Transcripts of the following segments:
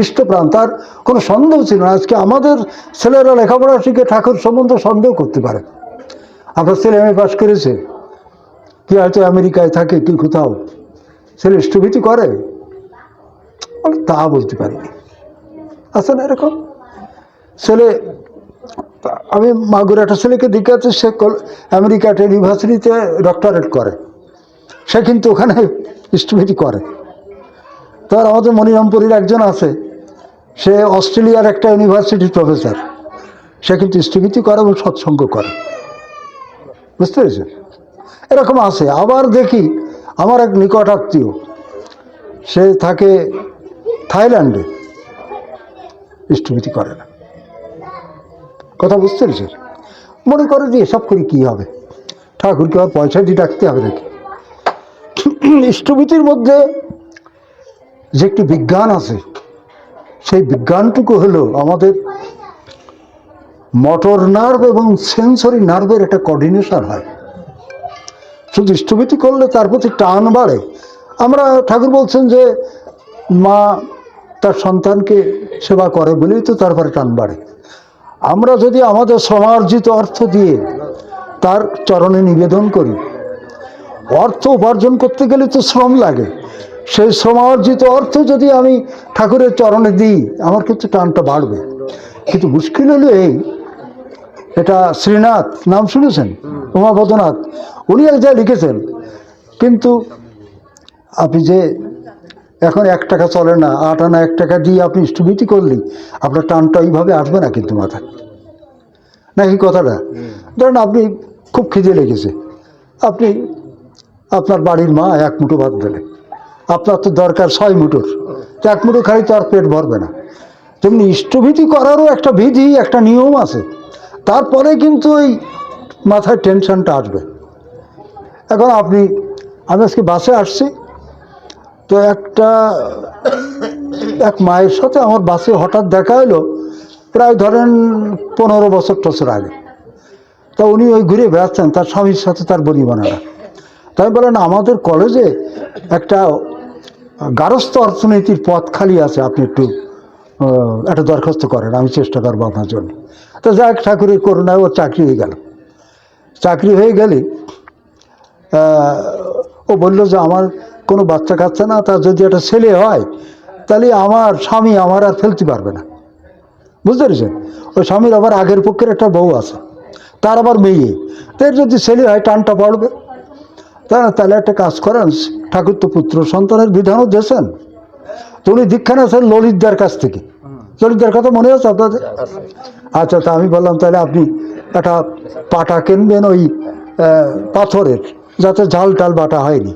ইষ্টপ্রাণ তার কোনো সন্দেহ ছিল না। আজকে আমাদের ছেলেরা লেখাপড়া শিখে ঠাকুর সম্বন্ধে সন্দেহ করতে পারে। আপনার ছেলে এম পাশ করেছে। কি হয়তো আমেরিকায় থাকে, কি কোথাও। ছেলে ইষ্টভীতি করে। তা বলতে পারিনি। আছে না এরকম? ছেলে, আমি মাগুর একটা ছেলেকে দিকে আছে সে আমেরিকাট ইউনিভার্সিটিতে ডক্টরেট করে। সে কিন্তু ওখানে ইষ্টভীতি করে। তার আমাদের মনিরামপুরীর একজন আছে। সে অস্ট্রেলিয়ার একটা ইউনিভার্সিটির প্রফেসর সে কিন্তু ইষ্টভীতি করে এবং সৎসঙ্গ করে। বুঝতে পেরেছেন? এরকম আছে। আবার দেখি আমার এক নিকট আত্মীয়, সে থাকে থাইল্যান্ডে। ইষ্টভীতি করে না। কথা বুঝতে পেরেছেন? মনে করে যে এসব করে কী হবে? ঠাকুরকে আর পয়সা দিয়ে ডাকতে হবে নাকি? ইষ্টভীতির মধ্যে যে একটি বিজ্ঞান আছে সেই বিজ্ঞানটুকু হলো আমাদের মোটর নার্ভ এবং সেন্সরি নার্ভের একটা কোঅর্ডিনেশন হয়। শুধু ইষ্টভীতি করলে তার প্রতি টান বাড়ে। আমরা ঠাকুর বলছেন যে, মা তার সন্তানকে সেবা করে বলেই তো তারপরে টান বাড়ে। আমরা যদি আমাদের সমার্জিত অর্থ দিয়ে তার চরণে নিবেদন করি, অর্থ উপার্জন করতে গেলে তো শ্রম লাগে। সেই শ্রমার্জিত অর্থ যদি আমি ঠাকুরের চরণে দিই, আমার কিন্তু টানটা বাড়বে। কিন্তু মুশকিল হলো এই, এটা শ্রীনাথ, নাম শুনেছেন? উমাপদনাথ উনি এক যা লিখেছেন, কিন্তু আপনি যে এখন এক টাকা চলে না, আট আনা এক টাকা দিয়ে আপনি স্থবিতি করলি, আপনার টানটা এইভাবে আসবে না কিন্তু মাথায়। নাকি কথাটা? ধরেন আপনি খুব খিদে লেগেছে, আপনি আপনার বাড়ির মা এক মুঠো ভাত দেবে আপনার তো দরকার ছয় মুঠোর। এক মুঠো খালি তো আর পেট ভরবে না। তেমনি ইষ্টভীতি করারও একটা বিধি, একটা নিয়ম আছে। তারপরে কিন্তু ওই মাথায় টেনশনটা আসবে। এখন আপনি, আমি আজকে বাসে আসছি, তো একটা, এক মায়ের সাথে আমার বাসে হঠাৎ দেখা হলো, প্রায় ধরেন পনেরো বছর টছর আগে। তা উনি ওই ঘুরে বেড়াচ্ছেন, তার স্বামীর সাথে তার বনিবানারা তাই বলেন, আমাদের কলেজে একটা গারস্থ অর্থনীতির পথ খালি আছে, আপনি একটু একটা দরখাস্ত করেন, আমি চেষ্টা করব আপনার জন্য। তো যাক, ঠাকুরের করোনায় ওর চাকরি হয়ে গেল। চাকরি হয়ে গেলে ও বলল যে, আমার কোনো বাচ্চা কাচ্চা না তার যদি একটা ছেলে হয়, তাহলে আমার স্বামী আমার আর ফেলতে পারবে না। বুঝতে পেরেছেন? ওই স্বামীর আবার আগের পক্ষের একটা বউ আছে, তার আবার মেয়ে। তার যদি ছেলে হয়, টানটা পড়বে। তাহলে একটা কাজ করেন ঠাকুর তো পুত্র, সন্তানের বিধানও দিয়েছেন তো উনি দীক্ষা নিয়েছেন ললিতদার কাছ থেকে। ললিতদার কথা মনে আছে আপনাদের? আচ্ছা তা আমি বললাম, তাহলে আপনি একটা পাটা কিনবেন ওই পাথরের, যাতে ঝাল টাল বাটা হয়নি।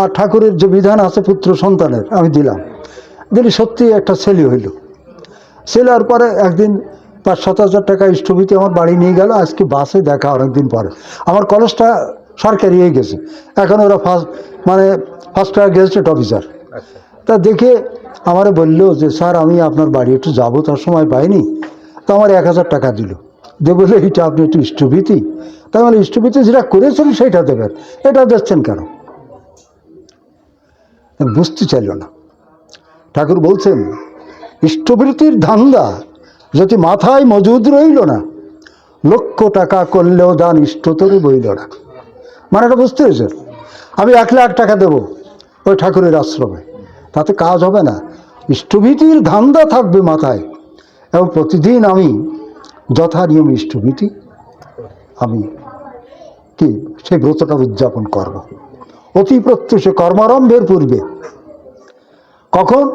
আর ঠাকুরের যে বিধান আছে পুত্র সন্তানের, আমি দিলাম। দিলি সত্যি একটা ছেলে হইল। ছেলের পরে একদিন পাঁচ সাত হাজার টাকা স্থবিতে আমার বাড়ি নিয়ে গেল, আজকে বাসে দেখা অনেকদিন পরে। আমার কলেজটা সরকারি হয়ে গেছে। এখন ওরা ফার্স্ট মানে ফার্স্ট ক্লাস গেজেটেড অফিসার তা দেখে আমার বলল যে স্যার আমি আপনার বাড়ি একটু যাব তার সময় পাইনি। তো আমার এক হাজার টাকা দিল। দিয়ে বলল এইটা আপনি একটু স্থবিতি তাই মানে স্থবিতি যেটা করেছেন সেইটা দেবেন। এটা দিচ্ছেন কেন? বুঝতে চাইল না। ঠাকুর বলছেন ইষ্টবৃত্তির ধান্দা যদি মাথায় মজুদ রইল না লক্ষ টাকা করলেও দান ইষ্টতরে বইল না। মানে এটা বুঝতে পেরেছেন আমি এক লাখ টাকা দেব ওই ঠাকুরের আশ্রমে। তাতে কাজ হবে না। ইষ্টভীতির ধান্দা থাকবে মাথায়। এবং প্রতিদিন আমি যথা নিয়ম ইষ্টভীতি আমি কি সেই ব্রতটা উদযাপন করব। অতি প্রত্যুষে কর্মারম্ভের পূর্বে। কখন?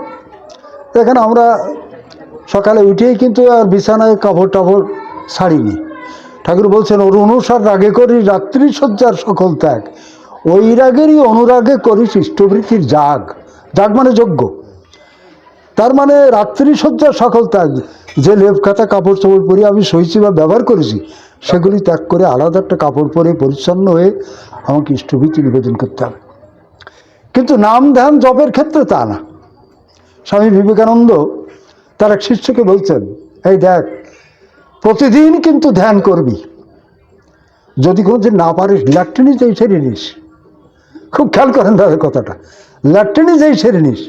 এখানে আমরা সকালে উঠেই কিন্তু আর বিছানায় কাপড় টাপড় ছাড়িনি। ঠাকুর বলছেন ওর অনুসার রাগে করি রাত্রি সজ্জার সকল ত্যাগ। ওই রাগেরই অনুরাগে করিস ইষ্টবৃত্তির জাগ। জাগ মানে যজ্ঞ। তার মানে রাত্রি সজ্জার সকল ত্যাগ। যে লেপ খাতা কাপড় চোপড় পরে আমি সইছি বা ব্যবহার করেছি, সেগুলি ত্যাগ করে আলাদা একটা কাপড় পরে পরিচ্ছন্ন হয়ে আমাকে ইষ্টভীতি নিবেদন করতে হবে। কিন্তু নাম ধ্যান জপের ক্ষেত্রে তা না। স্বামী বিবেকানন্দ তার এক শিষ্যকে বলছেন, এই দেখ প্রতিদিন কিন্তু ধ্যান করবি। যদি কোনোদিন না পারিস ল্যাট্রিনি যেই সেরে নিস। খুব খেয়াল করেন তাদের কথাটা। ল্যাট্রিনি যেই সেরে নিস।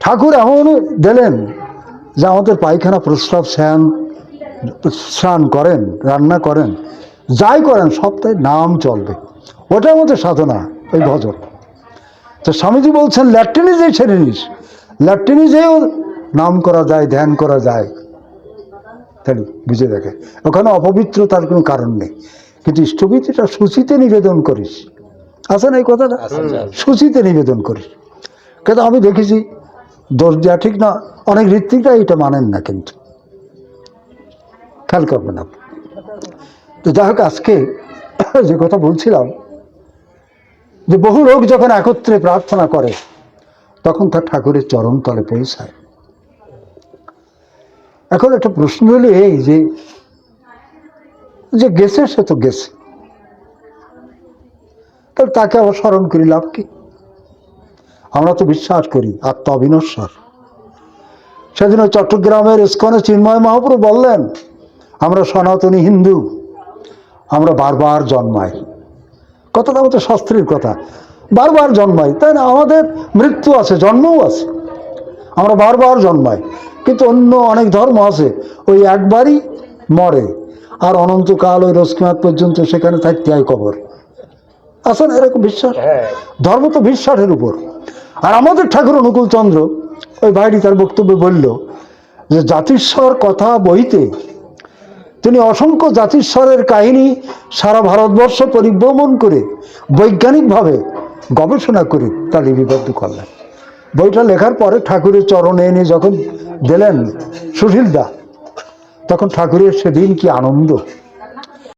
ঠাকুর এমন দিলেন যে আমাদের পায়খানা প্রস্রাব স্নান স্নান করেন, রান্না করেন, যাই করেন, সপ্তাহে নাম চলবে। ওটার আমাদের সাধনা, ওই ভজন। তো স্বামীজি বলছেন ল্যাট্রিনে যে ছেড়ে নিস ল্যাট্রিনে যেও নাম করা যায়, ধ্যান করা যায় তাহলে বুঝে দেখে। ওখানে অপবিত্রতার কোনো কারণ নেই। কিন্তু ইষ্টভীতিটা সূচিতে নিবেদন করিস। আছে না এই কথাটা? সূচিতে নিবেদন করিস। কিন্তু আমি দেখেছি দোষ দেওয়া ঠিক না অনেক ঋত্বিকরা এটা মানেন না কিন্তু। খেয়াল করবেন আপনি। তো যাই হোক আজকে যে কথা বলছিলাম যে বহু লোক যখন একত্রে প্রার্থনা করে তখন তার ঠাকুরের চরণ তলে পৌঁছায়। এখন একটা প্রশ্ন হলো এই যে যে গেছে, সে তো গেছে। তাহলে তাকে আবার স্মরণ করি, লাভ কি? আমরা তো বিশ্বাস করি আত্মা অবিনশ্বর সেদিন ওই চট্টগ্রামের ইস্কনে চিন্ময় মহাপ্রভু বললেন, আমরা সনাতনী হিন্দু, আমরা বারবার জন্মাই। কথাটা আমাদের শাস্ত্রীর কথা। বারবার জন্মাই, তাই না? আমাদের মৃত্যু আছে, জন্মও আছে। আমরা বারবার জন্মাই। কিন্তু অন্য অনেক ধর্ম আছে। ওই একবারই মরে। আর অনন্তকাল ওই রসকিমাত পর্যন্ত সেখানে থাকতে হয় কবর। আছে না এরকম বিশ্বাস? ধর্ম তো বিশ্বাসের উপর। আর আমাদের ঠাকুর অনুকূল চন্দ্র ওই ভাইটি তার বক্তব্যে বলল যে জাতিস্বর কথা বইতে তিনি অসংখ্য জাতিস্বরের কাহিনী সারা ভারতবর্ষ পরিভ্রমণ করে বৈজ্ঞানিকভাবে গবেষণা করে তা লিপিবদ্ধ করলেন। বইটা লেখার পরে ঠাকুরের চরণে এনে যখন দিলেন সুশীলদা। তখন ঠাকুরের সেদিন কি আনন্দ?